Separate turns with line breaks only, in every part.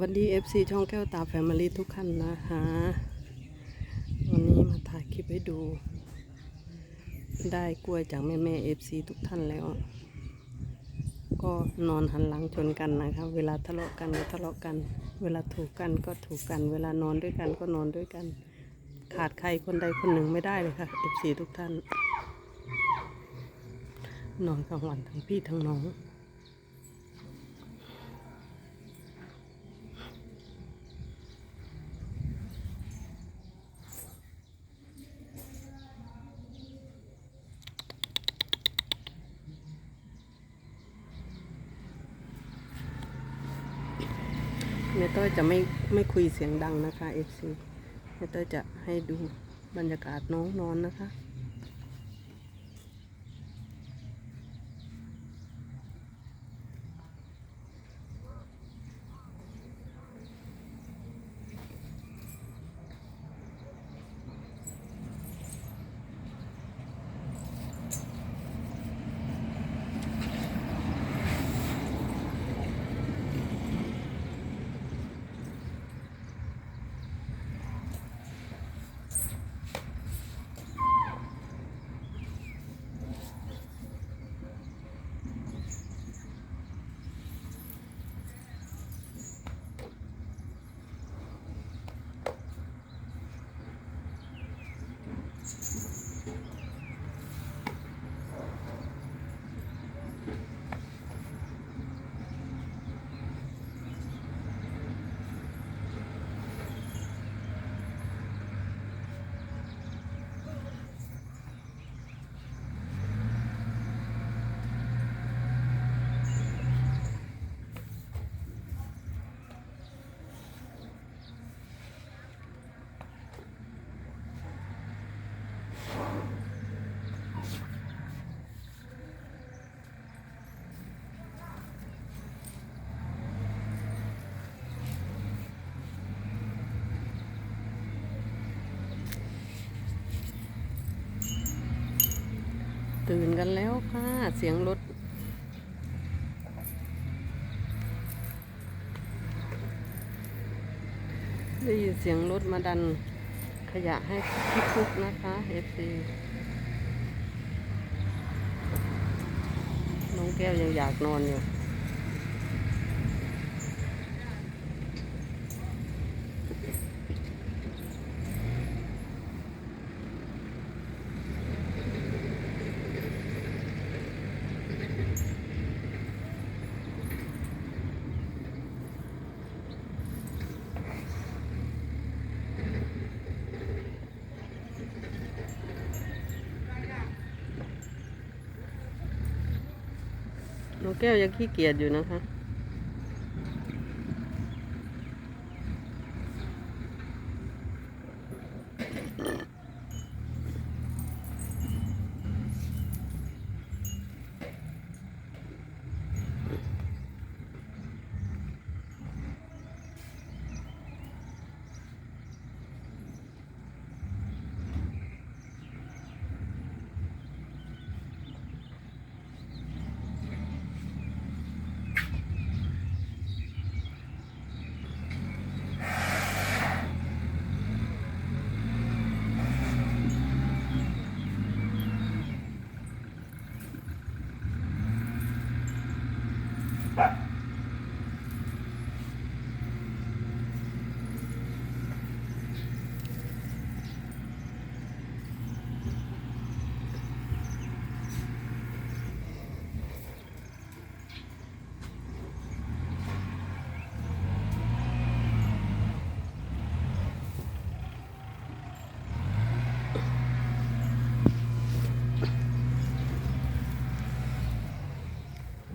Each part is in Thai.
วัสดี FC ช่องแก้วตาแฟมิลี่ทุกท่านนะคะวันนี้มาถ่ายคลิปให้ดู ได้กล้วยจากแม่แม่ FC ทุกท่านแล้ว ก็นอนหันหลังชนกันนะคะ เวลาทะเลาะกันก็ทะเลาะกัน เวลาถูกกันก็ถูกกัน เวลานอนด้วยกันก็นอนด้วยกัน ขาดใครคนใดคนหนึ่งไม่ได้เลยค่ะ FC ทุกท่าน นอนกลางวันทั้งพี่ทั้งน้อง เต้ยจะไม่ไม่คุยเสียงดังนะคะ FC เมเต้ยจะให้ดูบรรยากาศน้องนอนนะคะ ตื่นกันแล้วค่ะ เสียงรถได้ยินเสียงรถมาดันขยะให้พี่ทุกนะคะเอฟซีน้องแก้วยังอยากนอนอยู่ แก้วยังขี้เกียจอยู่นะคะ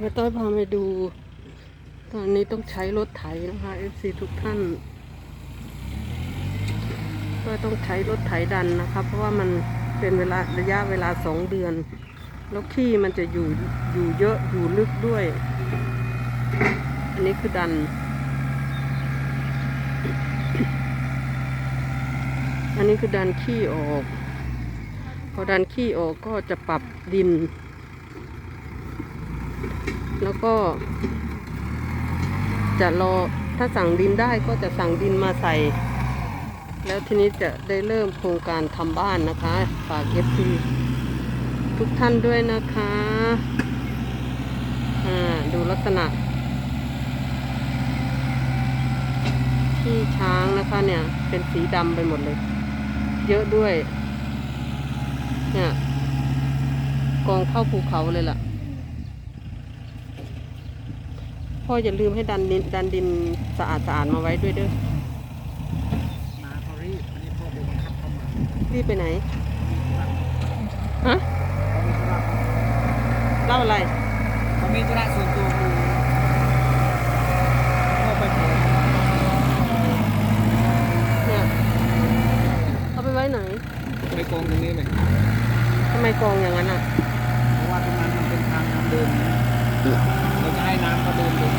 เดี๋ยวมาต้อยพาไปดู ตอนนี้ต้องใช้รถไถนะคะ FC ทุกท่านก็ต้องใช้รถไถดันนะคะ เพราะว่ามันเป็นเวลาระยะเวลาสองเดือน แล้วขี้มันจะอยู่อยู่เยอะอยู่ลึกด้วย อันนี้คือดัน อันนี้คือดันขี้ออก พอดันขี้ออกก็จะปรับดิน แล้วก็ จะรอถ้าสั่งดินได้ก็จะสั่งดินมาใส่ แล้วทีนี้จะได้เริ่มโครงการทำบ้านนะคะ ฝากเอฟซีทุกท่านด้วยนะคะอ่าดูลักษณะที่ช้างนะคะเนี่ยเป็นสีดำไปหมดเลย เยอะด้วย เนี่ยกองเข้าภูเขาเลยล่ะ พ่ออย่าลืมให้ดันดินดันดินสะอาดสะอาดมาไว้ด้วยเด้อ
มาเขารีบอันนี้พ่อผมบังคับเข้ามา
รีบไปไหนฮะ
เขามีธุระ
เล่าอะไร
เขามีธุระส่วนตัวอยู่พ่อไปขอ
เนี่ยเอาไปไว้ไหน
ไปกองตรงนี้เลย
ทำไมกองอย่างนั้นอะ
เพราะว่าตรงนั้นมันเป็นทางน้ำเดิน เราจะให้น้ำเขาเดินลง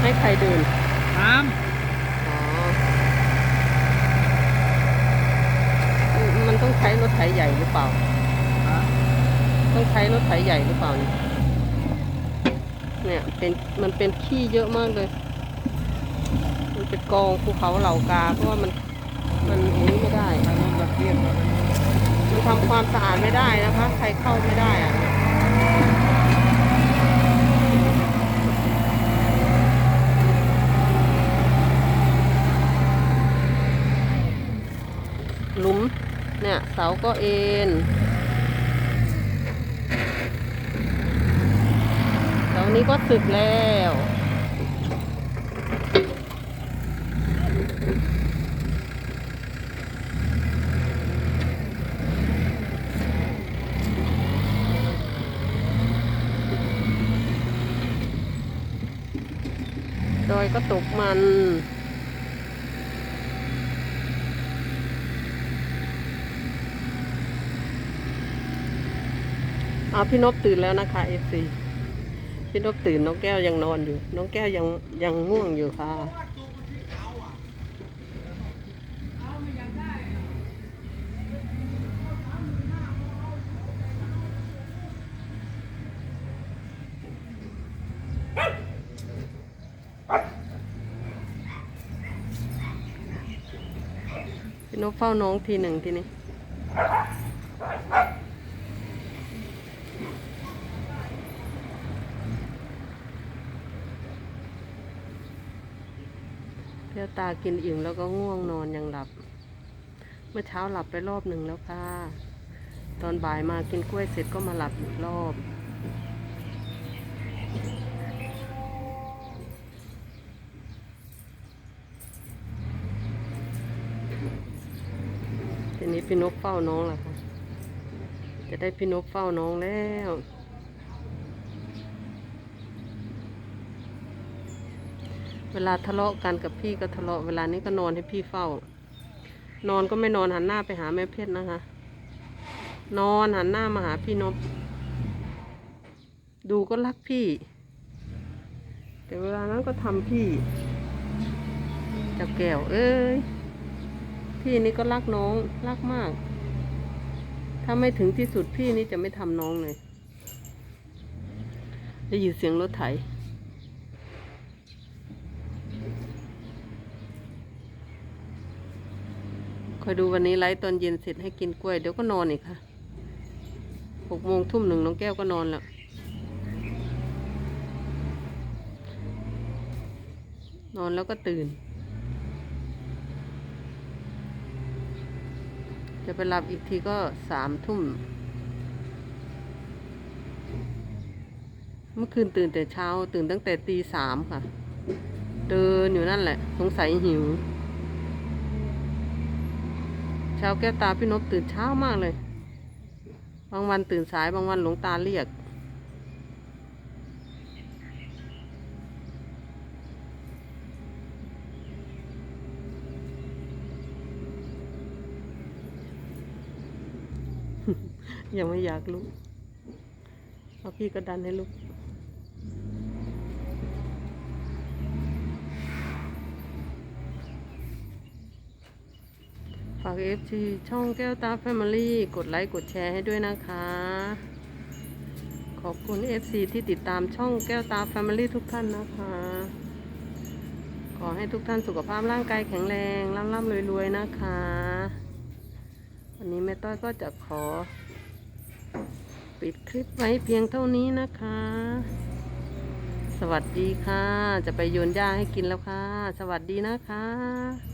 ให้ใครเดิน
น้
อ๋อ มันต้องใช้รถไถใหญ่หรือเปล่าำ
ฮะ
ต้องใช้รถไถใหญ่หรือเปล่าเนี่ยเนี่ยเป็นมันเป็นขี้เยอะมากเลย มันเป็นกองภูเขาเหล่ากาเพราะว่ามันมันอันนี้ไม่ได้
ทางนู้นก็เครียดว่า
มัน ทำความสะอาดไม่ได้นะคะ ใครเข้าไม่ได้อะหลุม เนี่ย เสาก็เอ็นเสานี้ก็สึกแล้ว อยก็ตกมันเอาพี่นบตื่นแล้วนะคะเอฟซีพี่นบตื่นน้องแก้วยังนอนอยู่ น้องแก้วยังยังง่วงอยู่ค่ะ พี่นบเฝ้าน้องทีหนึ่งทีนี้เพียวตากินอิ่มแล้วก็ง่วงนอนยังหลับ เมื่อเช้าหลับไปรอบหนึ่งแล้วค่ะ ตอนบ่ายมากินกล้วยเสร็จก็มาหลับอีกรอบ ทีนี้พี่นกเฝ้าน้องแล้วค่ะ จะได้พี่นกเฝ้าน้องแล้วเวลาทะเลาะกันกับพี่ก็ทะเลาะเวลานี้ก็นอนให้พี่เฝ้า นอนก็ไม่นอนหันหน้าไปหาแม่เพชรนะคะ นอนหันหน้ามาหาพี่นบดูก็รักพี่ แต่เวลานั้นก็ทำพี่จับแก้วเอ้ย พี่นี่ก็รักน้อง รักมาก ถ้าไม่ถึงที่สุดพี่นี่จะไม่ทำน้องเลย ได้ยินเสียงรถไถ คอยดูวันนี้ไลฟ์ตอนเย็นเสร็จให้กินกล้วยเดี๋ยวก็นอนอีกค่ะหกโมงทุ่มหนึ่งน้องแก้วก็นอนแล้วนอนแล้วก็ตื่น จะไปหลับอีกทีก็สามทุ่ม เมื่อคืนตื่นแต่เช้า ตื่นตั้งแต่ตีสามค่ะ เดินอยู่นั่นแหละ สงสัยหิว เช้าแก้วตาพี่นพตื่นเช้ามากเลย บางวันตื่นสายบางวันหลวงตาเรียก ยังไม่อยากลุกเอาพี่ก็ดันให้ลุกฝากเอฟซีช่องแก้วตาแฟมิลี่กดไลค์ กดแชร์ให้ด้วยนะคะ ขอบคุณ FC ที่ติดตามช่องแก้วตา Family ทุกท่านนะคะ ขอให้ทุกท่านสุขภาพร่างกายแข็งแรงร่ำร่ำรวย ๆ นะคะ วันนี้แม่ต้อยก็จะขอ ปิดคลิปไว้เพียงเท่านี้นะคะ สวัสดีค่ะ จะไปโยนหญ้าให้กินแล้วค่ะ สวัสดีนะคะ